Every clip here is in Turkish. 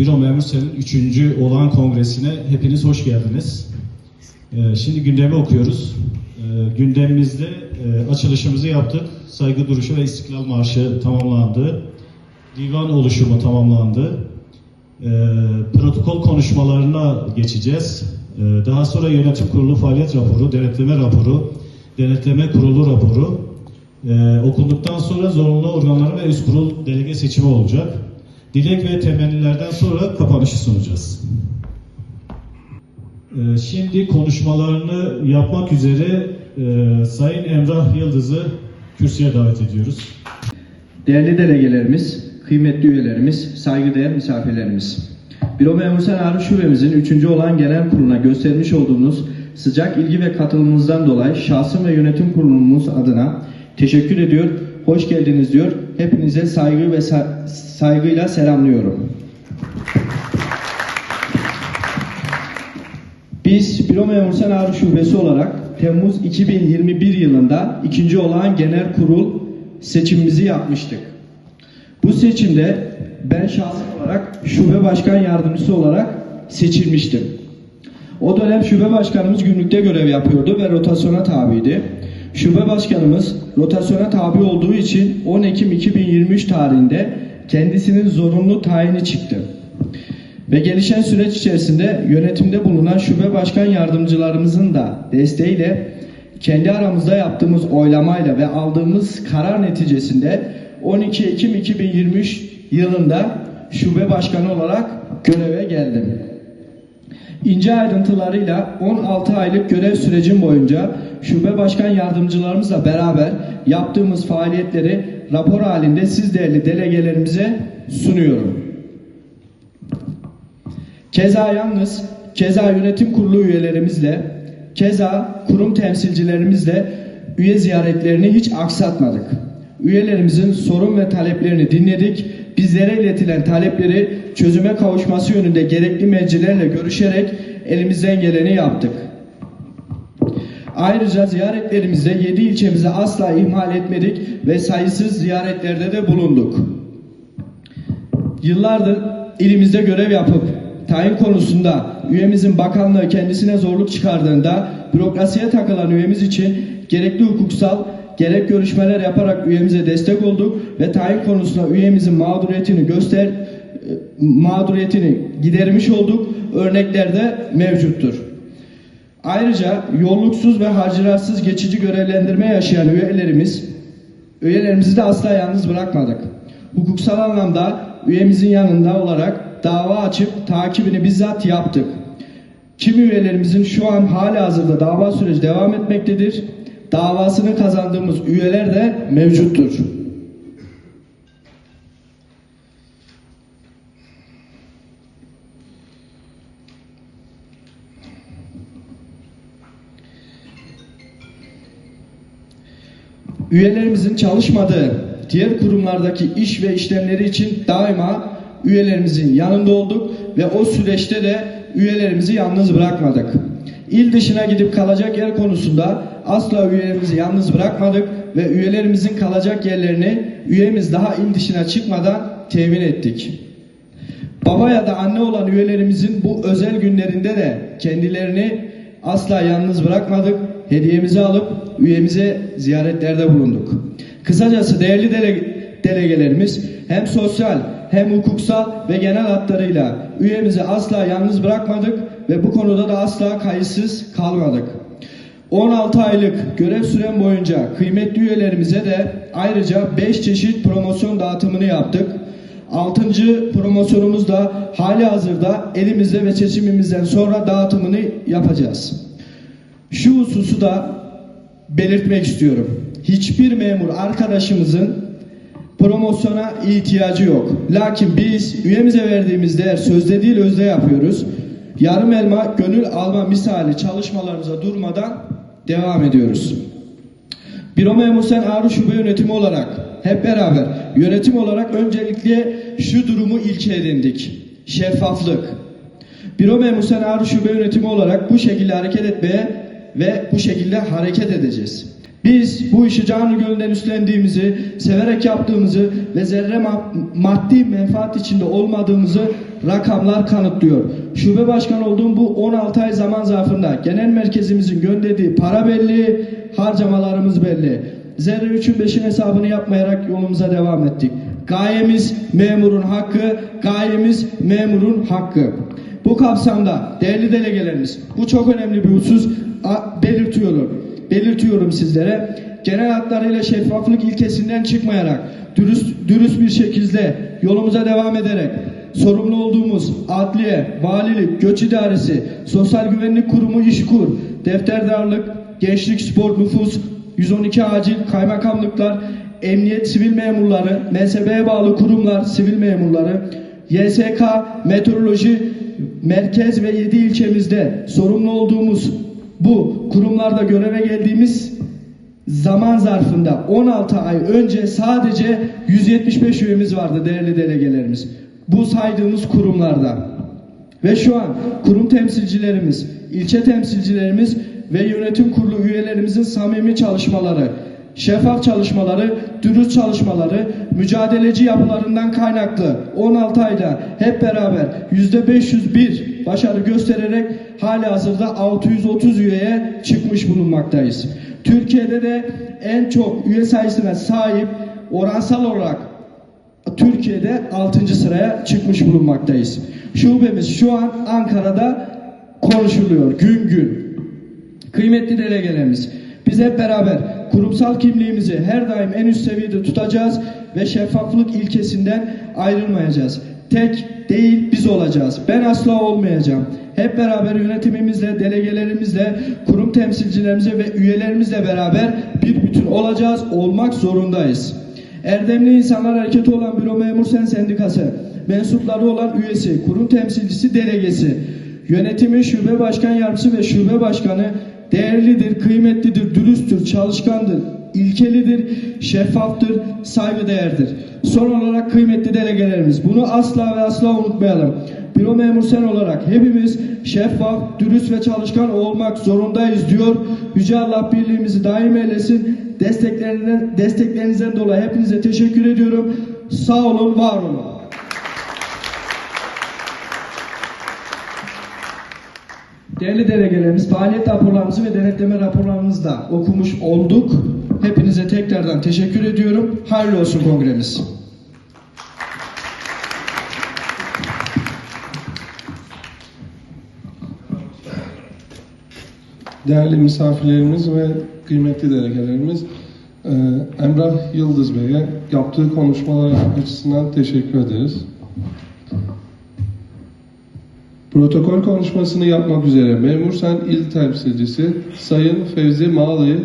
Büro Memur Sen'in 3. olağan kongresine hepiniz hoş geldiniz. Ee, Şimdi gündemi okuyoruz. Ee, Gündemimizde e, açılışımızı yaptık. Saygı duruşu ve İstiklal Marşı tamamlandı. Divan oluşumu tamamlandı. Ee, Protokol konuşmalarına geçeceğiz. Daha sonra yönetim kurulu faaliyet raporu, denetleme raporu, denetleme kurulu raporu ee, okunduktan sonra zorunlu organların ve üst kurul delege seçimi olacak. Dilek ve temennilerden sonra kapanışı sunacağız. Ee, Şimdi konuşmalarını yapmak üzere e, Sayın Emrah Yıldız'ı kürsüye davet ediyoruz. Değerli delegelerimiz, kıymetli üyelerimiz, saygıdeğer misafirlerimiz. Büro Memur Sen Arif Şubemizin 3. olan genel kuruluna göstermiş olduğunuz sıcak ilgi ve katılımınızdan dolayı şahsım ve yönetim kurulumuz adına teşekkür ediyor, hoş geldiniz diyor. Hepinize saygı ve sa- saygıyla selamlıyorum. Biz Büro Memur Sen Arif Şubesi olarak Temmuz 2021 yılında ikinci olan genel kurul seçimimizi yapmıştık. Bu seçimde ben şahsi olarak şube başkan yardımcısı olarak seçilmiştim. O dönem şube başkanımız günlükte görev yapıyordu ve rotasyona tabiydi. Şube başkanımız rotasyona tabi olduğu için 10 Ekim 2023 tarihinde kendisinin zorunlu tayini çıktı. Ve gelişen süreç içerisinde yönetimde bulunan şube başkan yardımcılarımızın da desteğiyle kendi aramızda yaptığımız oylamayla ve aldığımız karar neticesinde 12 Ekim 2023 yılında şube başkanı olarak göreve geldim. İnce ayrıntılarıyla 16 aylık görev sürecim boyunca şube başkan yardımcılarımızla beraber yaptığımız faaliyetleri rapor halinde siz değerli delegelerimize sunuyorum. Keza yalnız, keza yönetim kurulu üyelerimizle, keza kurum temsilcilerimizle üye ziyaretlerini hiç aksatmadık. Üyelerimizin sorun ve taleplerini dinledik. Bizlere iletilen talepleri çözüme kavuşması yönünde gerekli meclilerle görüşerek elimizden geleni yaptık. Ayrıca ziyaretlerimizde 7 ilçemizi asla ihmal etmedik ve sayısız ziyaretlerde de bulunduk. Yıllardır ilimizde görev yapıp tayin konusunda üyemizin bakanlığı kendisine zorluk çıkardığında bürokrasiye takılan üyemiz için gerekli hukuksal gerek görüşmeler yaparak üyemize destek olduk ve tayin konusunda üyemizin mağduriyetini göster mağduriyetini gidermiş olduk. Örnekler de mevcuttur. Ayrıca yolluksuz ve harcırasız geçici görevlendirme yaşayan üyelerimiz üyelerimizi de asla yalnız bırakmadık. Hukuksal anlamda üyemizin yanında olarak dava açıp takibini bizzat yaptık. Kimi üyelerimizin şu an hala hazırda dava süreci devam etmektedir. Davasını kazandığımız üyeler de mevcuttur. Üyelerimizin çalışmadığı diğer kurumlardaki iş ve işlemleri için daima üyelerimizin yanında olduk ve o süreçte de üyelerimizi yalnız bırakmadık. İl dışına gidip kalacak yer konusunda asla üyelerimizi yalnız bırakmadık ve üyelerimizin kalacak yerlerini üyemiz daha il dışına çıkmadan temin ettik. Baba ya da anne olan üyelerimizin bu özel günlerinde de kendilerini asla yalnız bırakmadık. Hediyemizi alıp üyemize ziyaretlerde bulunduk. Kısacası değerli dele- delegelerimiz hem sosyal hem hukuksal ve genel hatlarıyla üyemizi asla yalnız bırakmadık ve bu konuda da asla kayıtsız kalmadık. 16 aylık görev süren boyunca kıymetli üyelerimize de ayrıca 5 çeşit promosyon dağıtımını yaptık. 6. promosyonumuz da hali hazırda elimizde ve seçimimizden sonra dağıtımını yapacağız. Şu hususu da belirtmek istiyorum. Hiçbir memur arkadaşımızın promosyona ihtiyacı yok. Lakin biz üyemize verdiğimiz değer sözde değil özde yapıyoruz. Yarım elma gönül alma misali çalışmalarımıza durmadan devam ediyoruz. Büro Memur Sen Ağrı Şube Yönetimi olarak hep beraber yönetim olarak öncelikle şu durumu ilke edindik. Şeffaflık. Büro Memur Sen Ağrı Şube Yönetimi olarak bu şekilde hareket etmeye ve bu şekilde hareket edeceğiz. Biz bu işi canı gönülden üstlendiğimizi, severek yaptığımızı ve zerre ma- maddi menfaat içinde olmadığımızı rakamlar kanıtlıyor. Şube başkanı olduğum bu 16 ay zaman zarfında genel merkezimizin gönderdiği para belli, harcamalarımız belli. Zerre 3'ün 5'in hesabını yapmayarak yolumuza devam ettik. Gayemiz memurun hakkı, gayemiz memurun hakkı. Bu kapsamda değerli delegelerimiz bu çok önemli bir husus belirtiyorum. Belirtiyorum sizlere. Genel hatlarıyla şeffaflık ilkesinden çıkmayarak dürüst, dürüst bir şekilde yolumuza devam ederek sorumlu olduğumuz adliye, valilik, göç idaresi, sosyal güvenlik kurumu işkur, defterdarlık, gençlik, spor, nüfus, 112 acil, kaymakamlıklar, emniyet, sivil memurları, MSB'ye bağlı kurumlar, sivil memurları, YSK, meteoroloji, merkez ve 7 ilçemizde sorumlu olduğumuz bu kurumlarda göreve geldiğimiz zaman zarfında 16 ay önce sadece 175 üyemiz vardı değerli delegelerimiz. Bu saydığımız kurumlarda. Ve şu an kurum temsilcilerimiz, ilçe temsilcilerimiz ve yönetim kurulu üyelerimizin samimi çalışmaları, şeffaf çalışmaları, dürüst çalışmaları, mücadeleci yapılarından kaynaklı 16 ayda hep beraber %501 başarı göstererek hali hazırda 630 üyeye çıkmış bulunmaktayız. Türkiye'de de en çok üye sayısına sahip oransal olarak Türkiye'de 6. sıraya çıkmış bulunmaktayız. Şubemiz şu an Ankara'da konuşuluyor gün gün. Kıymetli delegelerimiz, biz hep beraber kurumsal kimliğimizi her daim en üst seviyede tutacağız ve şeffaflık ilkesinden ayrılmayacağız. Tek değil biz olacağız. Ben asla olmayacağım. Hep beraber yönetimimizle, delegelerimizle, kurum temsilcilerimizle ve üyelerimizle beraber bir bütün olacağız, olmak zorundayız. Erdemli İnsanlar Hareketi olan Büro Memur Sen Sendikası, mensupları olan üyesi, kurum temsilcisi, delegesi, yönetimi, şube başkan yardımcısı ve şube başkanı değerlidir, kıymetlidir, dürüsttür, çalışkandır, ilkelidir, şeffaftır, saygıdeğerdir. Son olarak kıymetli delegelerimiz bunu asla ve asla unutmayalım. Büro memur sen olarak hepimiz şeffaf, dürüst ve çalışkan olmak zorundayız diyor. Yüce Allah birliğimizi daim eylesin. Desteklerinden, desteklerinizden dolayı hepinize teşekkür ediyorum. Sağ olun, var olun. Değerli delegelerimiz, faaliyet raporlarımızı ve denetleme raporlarımızı da okumuş olduk. Hepinize tekrardan teşekkür ediyorum. Hayırlı olsun kongremiz. Değerli misafirlerimiz ve kıymetli delegelerimiz, e, Emrah Yıldız Bey'e yaptığı konuşmalar açısından teşekkür ederiz. Protokol konuşmasını yapmak üzere Memur Sen İl Temsilcisi Sayın Fevzi Mağlı'yı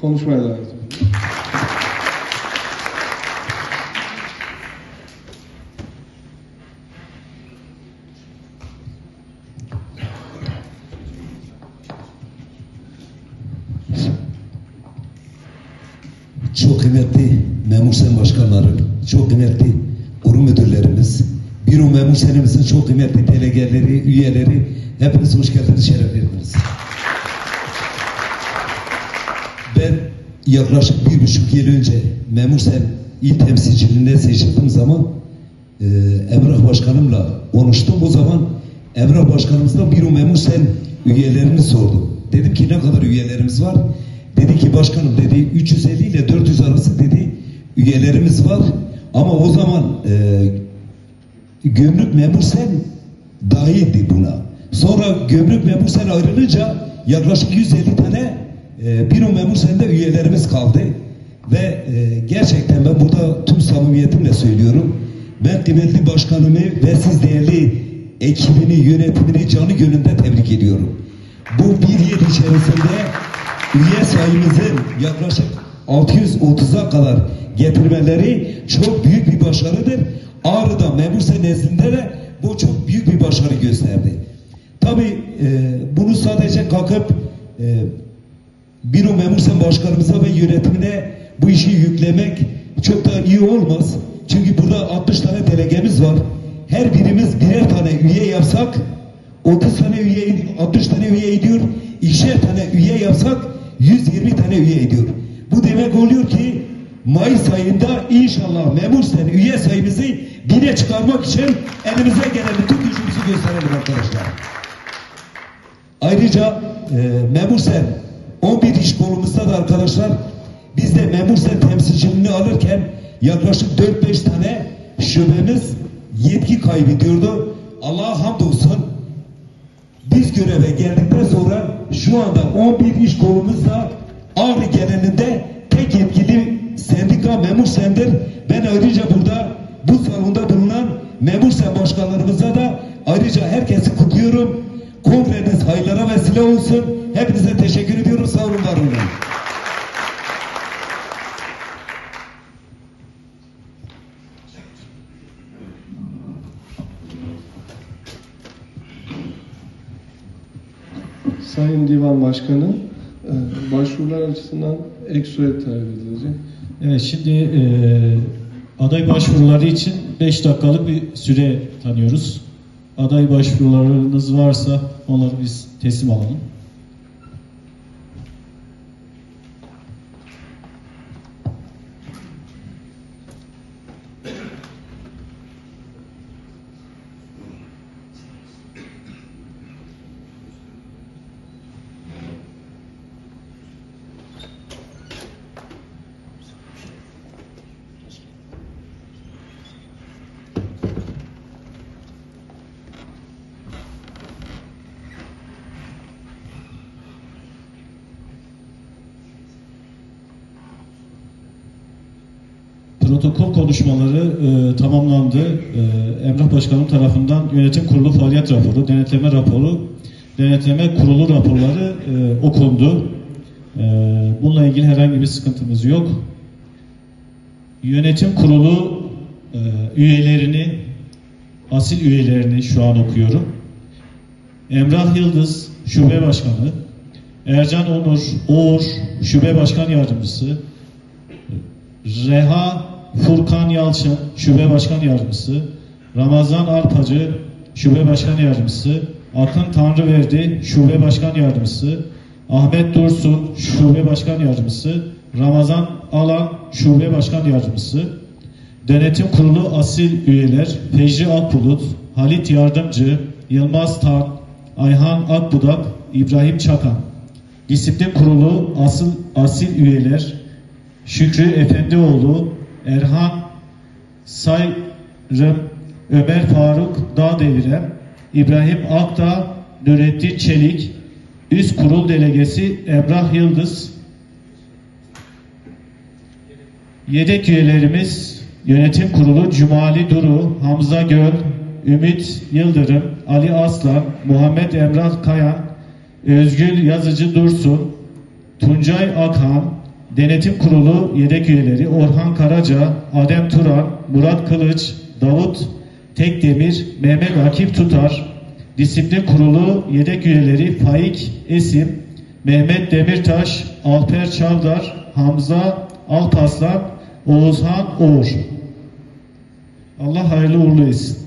konuşmaya davet ediyorum. Büro memur senimizin çok kıymetli delegeleri, üyeleri, hepiniz hoş geldiniz, şeref verdiniz. Ben yaklaşık bir buçuk yıl önce memur sen il temsilciliğine seçildiğim zaman e, Emrah Başkanımla konuştum. O zaman Emrah Başkanımızdan büro memur sen üyelerini sordum. Dedim ki ne kadar üyelerimiz var? Dedi ki başkanım dedi 350 ile 400 arası dedi üyelerimiz var. Ama o zaman e, gümrük memur sen dahildi buna. Sonra gümrük memur sen ayrılınca yaklaşık 150 tane e, büro memur sende üyelerimiz kaldı. Ve e, gerçekten ben burada tüm samimiyetimle söylüyorum. Ben kıymetli başkanımı ve siz değerli ekibini, yönetimini canı gönülden tebrik ediyorum. Bu bir yıl içerisinde üye sayımızın yaklaşık 630'a kadar getirmeleri çok büyük bir başarıdır. Ağrı'da Memurse nezdinde de bu çok büyük bir başarı gösterdi. Tabi bunu sadece kalkıp e, Büro Memursen Başkanımıza ve yönetimine bu işi yüklemek çok da iyi olmaz. Çünkü burada 60 tane delegemiz var. Her birimiz birer tane üye yapsak 30 tane üye, 60 tane üye ediyor. İkişer tane üye yapsak 120 tane üye ediyor. Bu demek oluyor ki Mayıs ayında inşallah memur sen üye sayımızı bine çıkarmak için elimize gelen bütün gücümüzü gösterelim arkadaşlar. Ayrıca e, memur sen 11 iş kolumuzda da arkadaşlar biz de memur sen temsilciliğini alırken yaklaşık 4-5 tane şubemiz yetki kaybediyordu. Allah'a hamdolsun biz göreve geldikten sonra şu anda 11 iş kolumuzda Ağrı genelinde tek yetkili sendika memur sendir. Ben ayrıca burada bu salonda bulunan memur sen başkanlarımıza da ayrıca herkesi kutluyorum. Kongreniz hayırlara vesile olsun. Hepinize teşekkür ediyorum. Sağ olun, var olun. Sayın Divan Başkanı, e, başvurular açısından ek süre talep edilecek. Evet şimdi e, aday başvuruları için 5 dakikalık bir süre tanıyoruz. Aday başvurularınız varsa onları biz teslim alalım. Protokol konuşmaları e, tamamlandı. E, Emrah Başkanım tarafından yönetim kurulu faaliyet raporu, denetleme raporu, denetleme kurulu raporları e, okundu. E, bununla ilgili herhangi bir sıkıntımız yok. Yönetim kurulu e, üyelerini, asil üyelerini şu an okuyorum. Emrah Yıldız, Şube Başkanı, Ercan Onur, Oğur, Şube Başkan Yardımcısı, Reha Furkan Yalçın, Şube Başkan Yardımcısı, Ramazan Arpacı, Şube Başkan Yardımcısı, Akın Tanrıverdi, Şube Başkan Yardımcısı, Ahmet Dursun, Şube Başkan Yardımcısı, Ramazan Alan, Şube Başkan Yardımcısı, Denetim Kurulu asil üyeler Fecri Akbulut, Halit Yardımcı, Yılmaz Tan, Ayhan Akbudak, İbrahim Çakan. Disiplin Kurulu asıl asil üyeler Şükrü Efendioğlu, Erhan Sayrım, Ömer Faruk Dağdeviren, İbrahim Akdağ, Nurettin Çelik, Üst Kurul Delegesi Emrah Yıldız, Yedek üyelerimiz Yönetim Kurulu Cumali Duru, Hamza Göl, Ümit Yıldırım, Ali Aslan, Muhammed Emrah Kayan, Özgül Yazıcı Dursun, Tuncay Akhan, Denetim Kurulu yedek üyeleri Orhan Karaca, Adem Turan, Murat Kılıç, Davut Tekdemir, Mehmet Akif Tutar, Disiplin Kurulu yedek üyeleri Faik Esim, Mehmet Demirtaş, Alper Çavdar, Hamza Alpaslan, Oğuzhan Uğur. Allah hayırlı uğurlu etsin.